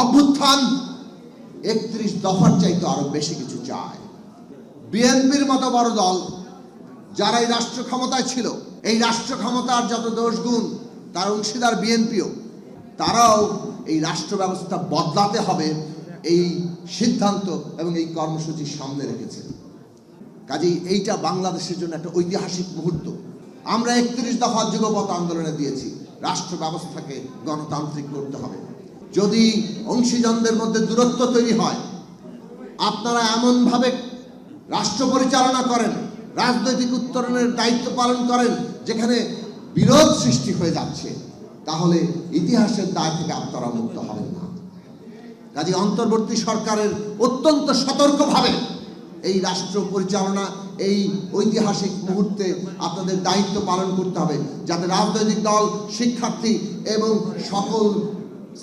অভ্যুত্থান একত্রিশ দফার চাইতে আরও বেশি কিছু চায়। বিএনপির মতো বড় দল যারা এই রাষ্ট্র ক্ষমতায় ছিল, এই রাষ্ট্র ক্ষমতার যত দোষগুণ তার অংশীদার বিএনপিও, তারাও এই রাষ্ট্র ব্যবস্থা বদলাতে হবে এই সিদ্ধান্ত এবং এই কর্মসূচি সামনে রেখেছে। কাজেই এইটা বাংলাদেশের জন্য একটা ঐতিহাসিক মুহূর্ত। আমরা একত্রিশ দফা যুগপথ আন্দোলনে দিয়েছি, রাষ্ট্র ব্যবস্থাকে গণতান্ত্রিক করতে হবে। যদি অংশীজনদের মধ্যে দূরত্ব তৈরি হয়, আপনারা এমনভাবে রাষ্ট্র পরিচালনা করেন, রাজনৈতিক উত্তরণের দায়িত্ব পালন করেন, যেখানে বিরোধ সৃষ্টি হয়ে যাচ্ছে, তাহলে ইতিহাসের দায় থেকে আপনারা মুক্ত হবেন না। কাজে অন্তর্বর্তী সরকারের অত্যন্ত সতর্কভাবে এই রাষ্ট্র পরিচালনা, এই ঐতিহাসিক মুহূর্তে আপনাদের দায়িত্ব পালন করতে হবে, যাতে রাজনৈতিক দল, শিক্ষার্থী এবং সকল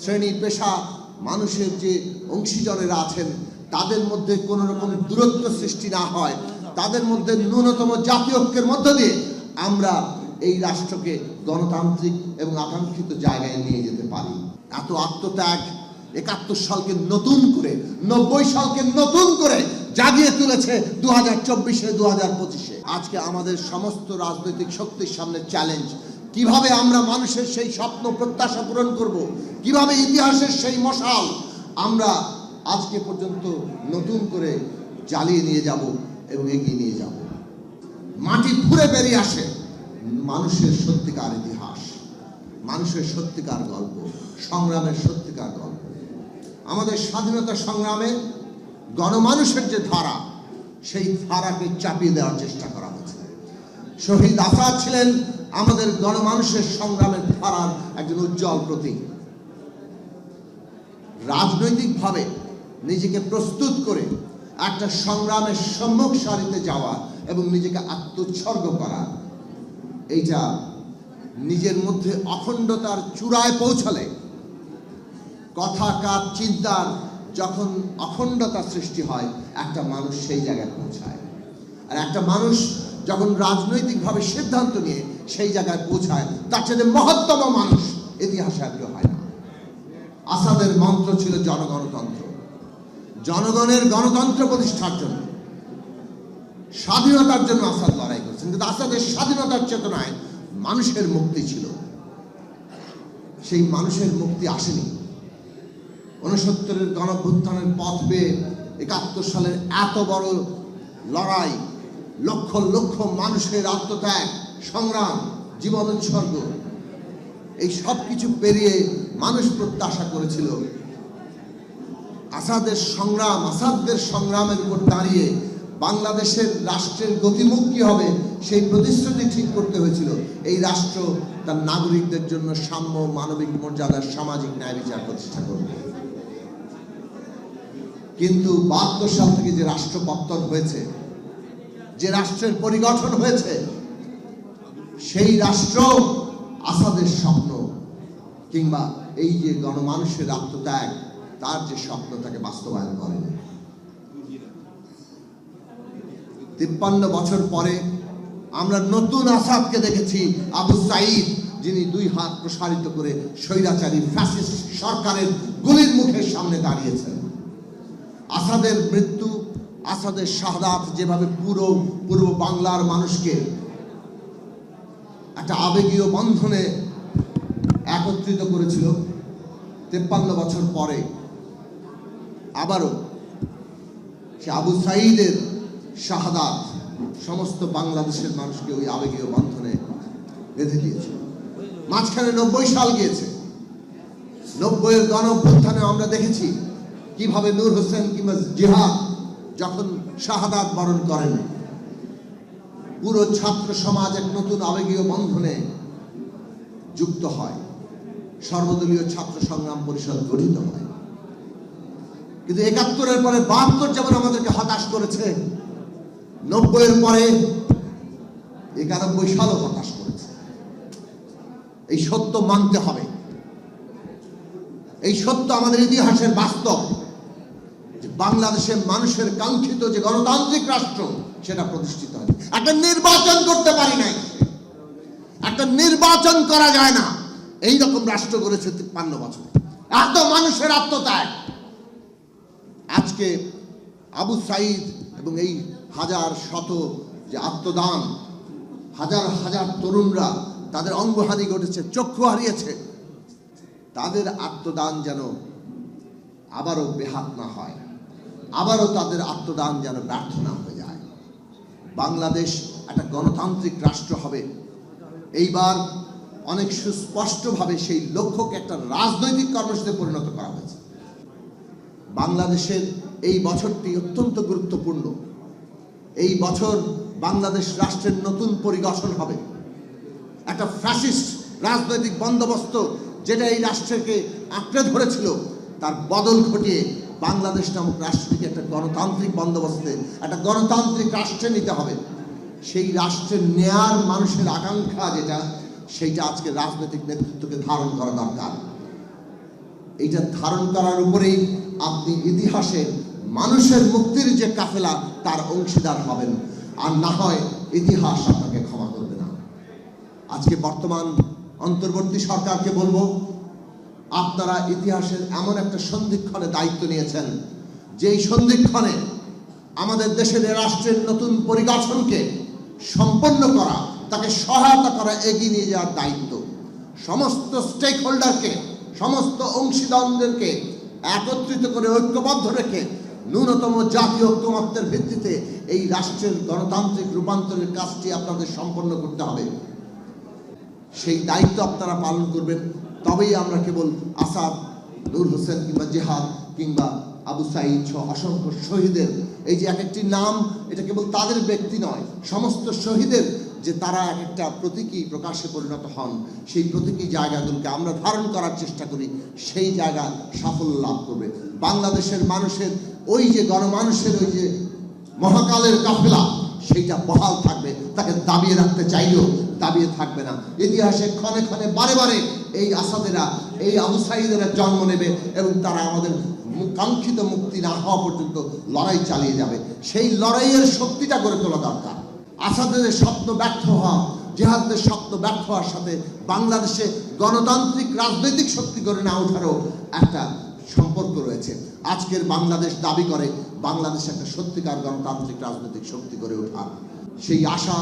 শ্রেণি পেশা, মানুষের যে অংশীজনেরা আছেন, তাদের মধ্যে কোনো রকম দূরত্ব সৃষ্টি না হয়। তাদের মধ্যে ন্যূনতম জাতীয় ঐক্যের মধ্য দিয়ে আমরা এই রাষ্ট্রকে গণতান্ত্রিক এবং আকাঙ্ক্ষিত জায়গায় নিয়ে যেতে পারি। এত আত্মত্যাগ, একাত্তর সালকে নতুন করে, নব্বই সালকে নতুন করে জাগিয়ে তুলেছে দু হাজার চব্বিশে দু হাজার পঁচিশে। আজকে আমাদের সমস্ত রাজনৈতিক শক্তির সামনে চ্যালেঞ্জ কীভাবে আমরা মানুষের সেই স্বপ্ন প্রত্যাশা পূরণ করব? কীভাবে ইতিহাসের সেই মশাল আমরা আজকে পর্যন্ত নতুন করে জ্বালিয়ে নিয়ে যাব এবং এগিয়ে নিয়ে যাব? মাটি ফুরে বেরিয়ে আসে। মানুষের সত্যিকার ইতিহাস, মানুষের সত্যিকার গল্প, সংগ্রামের সত্যিকার গল্প। আমাদের স্বাধীনতা সংগ্রামে গণমানুষের যে ধারা, সেই ধারাকে চাপিয়ে দেওয়ার চেষ্টা করা হয়েছে শহীদ আসাদ ছিলেন আমাদের গণমানুষের সংগ্রামের ধারার একজন উজ্জ্বল প্রতীক। রাজনৈতিকভাবে নিজেকে প্রস্তুত করে একটা সংগ্রামের সম্মুখ সারিতে যাওয়া এবং নিজেকে আত্মোৎসর্গ করা, এইটা নিজের মধ্যে অখণ্ডতার চূড়ায় পৌঁছালে কথাকার চিন্তার যখন অখণ্ডতা সৃষ্টি হয়, একটা মানুষ সেই জায়গায় পৌঁছায়। আর একটা মানুষ যখন রাজনৈতিকভাবে সিদ্ধান্ত নিয়ে সেই জায়গায় পৌঁছায়। তার সাথে মহত্তম মানুষ ইতিহাসে আর কেউ হয় না। আসাদের মন্ত্র ছিল জনগণতন্ত্র। জনগণের গণতন্ত্র প্রতিষ্ঠার জন্য, স্বাধীনতার জন্য আসাদ লড়াই করছেন। কিন্তু আসাদের স্বাধীনতার চেতনায় মানুষের মুক্তি ছিল। সেই মানুষের মুক্তি আসেনি। উনসত্তরের গণভ্যুত্থানের পথ বেয়ে একাত্তর সালের এত বড় লড়াই লক্ষ লক্ষ মানুষের আত্মত্যাগ সংগ্রাম জীবন উৎসর্গ এই সব কিছু পেরিয়ে মানুষ প্রত্যাশা করেছিল। আসাদের সংগ্রাম, আসাদদের সংগ্রামের উপর দাঁড়িয়ে বাংলাদেশের রাষ্ট্রের গতিমুখ কি হবে, সেই প্রতিশ্রুতি ঠিক করতে হয়েছিল। এই রাষ্ট্র তার নাগরিকদের জন্য সাম্য, মানবিক মর্যাদার সামাজিক ন্যায় বিচার প্রতিষ্ঠা করবে। কিন্তু বাহাত্তর সাল থেকে যে রাষ্ট্র পত্তন হয়েছে, যে রাষ্ট্রের পরিগঠন হয়েছে সেই রাষ্ট্র আসাদের স্বপ্ন, কিংবা এই যে গণমানুষের আত্মত্যাগ, তার যে স্বপ্ন তাকে বাস্তবায়ন করেন তিপ্পান্ন বছর পরে আমরা নতুন আসাদকে দেখেছি, আবু সাইদ যিনি দুই হাত প্রসারিত করে স্বৈরাচারী ফ্যাসিস্ট সরকারের গুলির মুখের সামনে দাঁড়িয়েছেন। আসাদের মৃত্যু, আসাদের শাহাদাত যেভাবে পুরো, পূর্ব বাংলার মানুষকে একটা আবেগীয় বন্ধনে একত্রিত করেছিল তেপ্পান্ন বছর পরে। আবারও সে আবু সাইদের শাহাদাত সমস্ত বাংলাদেশের মানুষকে ওই আবেগীয় বন্ধনে বেঁধে দিয়েছে মাঝখানে নব্বই সাল গিয়েছে। নব্বইয়ের গণ আমরা দেখেছি কীভাবে নূর হোসেন কিংবা জিহাদ যখন শাহাদাত বরণ করেন পুরো ছাত্র সমাজ এক নতুন আবেগীয় বন্ধনে যুক্ত হয়। সর্বদলীয় ছাত্র সংগ্রাম পরিষদ গঠিত হয়। কিন্তু একাত্তরের পরে বাহাত্তর যেমন আমাদেরকে হতাশ করেছে, নব্বইয়ের পরে একানব্বই সালও হতাশ করেছে। এই সত্য মানতে হবে। এই সত্য আমাদের ইতিহাসের বাস্তব। বাংলাদেশের মানুষের কাঙ্ক্ষিত যে গণতান্ত্রিক রাষ্ট্র, সেটা প্রতিষ্ঠিত হয় একটা নির্বাচন করতে পারি নাই। একটা নির্বাচন করা যায় না। এই রকম রাষ্ট্র করেছে তিপ্পান্ন বছর। এত মানুষের আত্মত্যাগ। আজকে আবু সাইদ এবং এই হাজার শত যে আত্মদান, হাজার হাজার তরুণরা তাদের অঙ্গহানি ঘটেছে, চক্ষু হারিয়েছে। তাদের আত্মদান যেন আবারও বেহাত না হয়। আবারও তাদের আত্মদান যেন ব্যর্থ না হয়ে যায়। বাংলাদেশ একটা গণতান্ত্রিক রাষ্ট্র হবে। এইবার অনেক সুস্পষ্টভাবে সেই লক্ষ্যকে একটা রাজনৈতিক কর্মসূচিতে পরিণত করা হয়েছে। বাংলাদেশের এই বছরটি অত্যন্ত গুরুত্বপূর্ণ। এই বছর বাংলাদেশ রাষ্ট্রের নতুন পরিগঠন হবে। একটা ফ্যাসিস্ট রাজনৈতিক বন্দোবস্ত যেটা এই রাষ্ট্রকে আঁকড়ে ধরেছিল, তার বদল ঘটিয়ে বাংলাদেশ নামক রাষ্ট্রটিকে একটা গণতান্ত্রিক বন্দোবস্তে, একটা গণতান্ত্রিক রাষ্ট্রে নিতে হবে। সেই রাষ্ট্রের নেয়ার মানুষের আকাঙ্ক্ষা যেটা, সেইটা আজকে রাজনৈতিক নেতৃত্বকে ধারণ করা দরকার। এইটা ধারণ করার উপরেই আপনি ইতিহাসে মানুষের মুক্তির যে কাফেলা, তার অংশীদার হবেন। আর না হয় ইতিহাস আপনাকে ক্ষমা করবে না। আজকে বর্তমান অন্তর্বর্তী সরকারকে বলব আপনারা ইতিহাসের এমন একটা সন্ধিক্ষণে দায়িত্ব নিয়েছেন। যেই সন্ধিক্ষণে আমাদের দেশের রাষ্ট্রের নতুন পরিগঠনকে সম্পন্ন করা, তাকে সহায়তা করা এগিয়ে নিয়ে যাওয়ার দায়িত্ব। সমস্ত স্টেক হোল্ডারকে সমস্ত অংশীদারদেরকে একত্রিত করে ঐক্যবদ্ধ রেখে ন্যূনতম জাতীয় ঐক্যমত্যের ভিত্তিতে এই রাষ্ট্রের গণতান্ত্রিক রূপান্তরের কাজটি আপনাদের সম্পন্ন করতে হবে। সেই দায়িত্ব আপনারা পালন করবেন। তবেই আমরা কেবল আসাদ, নূর হোসেন কিংবা জেহাদ কিংবা আবু সাইদ সহ অসংখ্য শহীদের, এই যে এক একটি নাম, এটা কেবল তাদের ব্যক্তি নয়, সমস্ত শহীদের যে তারা এক একটা প্রতীকী প্রকাশে পরিণত হন, সেই প্রতীকী জায়গাগুলোকে আমরা ধারণ করার চেষ্টা করি, সেই জায়গা সাফল্য লাভ করবে। বাংলাদেশের মানুষের ওই যে গণমানুষের ওই যে মহাকালের কাফেলা, সেইটা বহাল থাকবে, তাকে দাবিয়ে রাখতে চাইলেও দাবিয়ে থাকবে না। ইতিহাসে ক্ষণে ক্ষণে বারে বারে এই আসাদেরা, এই আবু সাইদেরা জন্ম নেবে এবং তারা আমাদের কাঙ্ক্ষিত মুক্তি না হওয়া পর্যন্ত লড়াই চালিয়ে যাবে। সেই লড়াইয়ের শক্তিটা গড়ে তোলা দরকার। আসাদের স্বপ্ন ব্যর্থ হওয়া, জেহাদের স্বপ্ন ব্যর্থ হওয়ার সাথে বাংলাদেশে গণতান্ত্রিক রাজনৈতিক শক্তি গড়ে না ওঠারও একটা সম্পর্ক রয়েছে। আজকের বাংলাদেশ দাবি করে, বাংলাদেশ একটা সত্যিকার গণতান্ত্রিক রাজনৈতিক শক্তি গড়ে ওঠা সেই আশা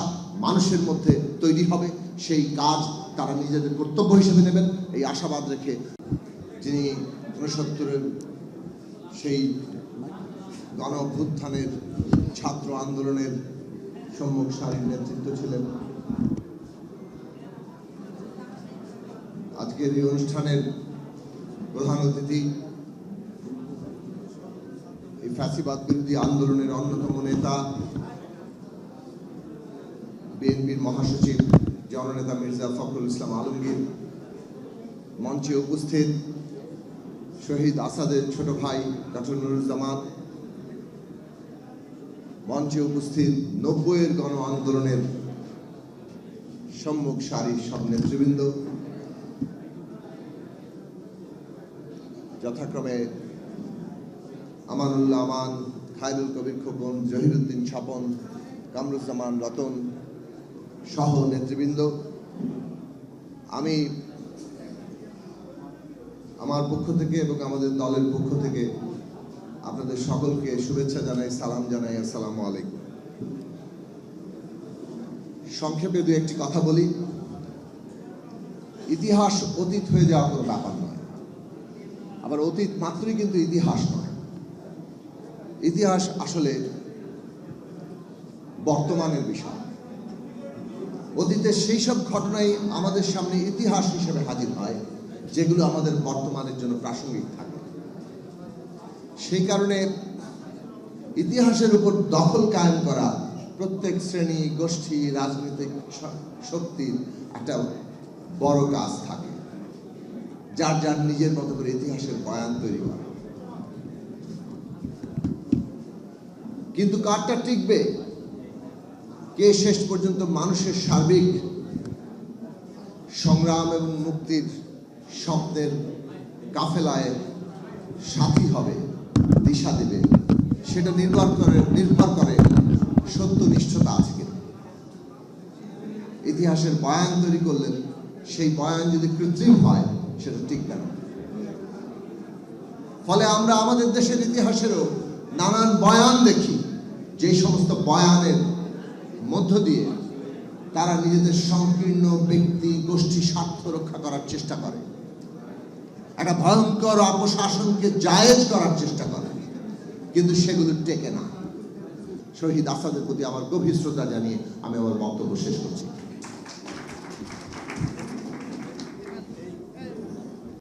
মানুষের মধ্যে তৈরি হবে, সেই কাজ তারা নিজেদের কর্তব্য হিসেবে নেবেন। এই আশাবাদ রেখে যিনি ঊনসত্তরের সেই গণ অভ্যুত্থানের ছাত্র আন্দোলনের সম্মুখ সারির নেতৃত্ব ছিলেন। আজকের এই অনুষ্ঠানের প্রধান অতিথি এই ফ্যাসিবাদ বিরোধী আন্দোলনের অন্যতম নেতা, বিএনপির মহাসচিব জননেতা মির্জা ফখরুল ইসলাম আলমগীর, মঞ্চে উপস্থিত শহীদ আসাদের ছোট ভাই ডক্টর নুরুজ্জামান, মঞ্চে উপস্থিত নব্বইয়ের গণ আন্দোলনের সম্মুখ সারির সব নেতৃবৃন্দ। যথাক্রমে আমানুল্লাহ আমান, খায়রুল কবির খোকন, জহিরুদ্দিন স্বপন কামরুজ্জামান রতন সহ নেতৃবৃন্দ, আমি আমার পক্ষ থেকে এবং আমাদের দলের পক্ষ থেকে আপনাদের সকলকে শুভেচ্ছা জানাই, সালাম জানাই, আসসালামু আলাইকুম। সংক্ষেপে দু একটি কথা বলি। ইতিহাস অতীত হয়ে যাওয়ার কোনো ব্যাপার নয়। আবার অতীত মাত্রই কিন্তু ইতিহাস নয়। ইতিহাস আসলে বর্তমানের বিষয়। অতীতের সেই সব ঘটনাই আমাদের সামনে ইতিহাস হিসেবে হাজির হয়, যেগুলো আমাদের বর্তমানের জন্য প্রাসঙ্গিক থাকে। সেই কারণে ইতিহাসের উপর দখল কায়েম করা প্রত্যেক শ্রেণি, গোষ্ঠী, রাজনৈতিক শক্তির একটা বড় কাজ থাকে, যার যার নিজের মতো করে ইতিহাসের বয়ান তৈরি করা। কিন্তু কারটা টিকবে? কে শেষ পর্যন্ত মানুষের সার্বিক সংগ্রাম এবং মুক্তির স্বপ্নের কাফেলায় সাথী হবে, দিশা দেবে, সেটা নির্ভর করে নির্ভর করে সত্যনিষ্ঠতা আছে কিনা। ইতিহাসের বয়ান তৈরি করলেন, সেই বয়ান যদি কৃত্রিম হয়, সেটা টিকবে না ফলে আমরা আমাদের দেশের ইতিহাসেরও নানান বয়ান দেখি যে সমস্ত বয়ানের মধ্য দিয়ে তারা নিজেদের সংকীর্ণ ব্যক্তি, গোষ্ঠী, স্বার্থ রক্ষা করার চেষ্টা করে। একটা ভয়ঙ্কর অপশাসনকে জায়েজ করার চেষ্টা করে, কিন্তু সেগুলো টেকে না। শহীদ আসাদের প্রতি আমার গভীর শ্রদ্ধা জানিয়ে আমি আমার বক্তব্য শেষ করছি।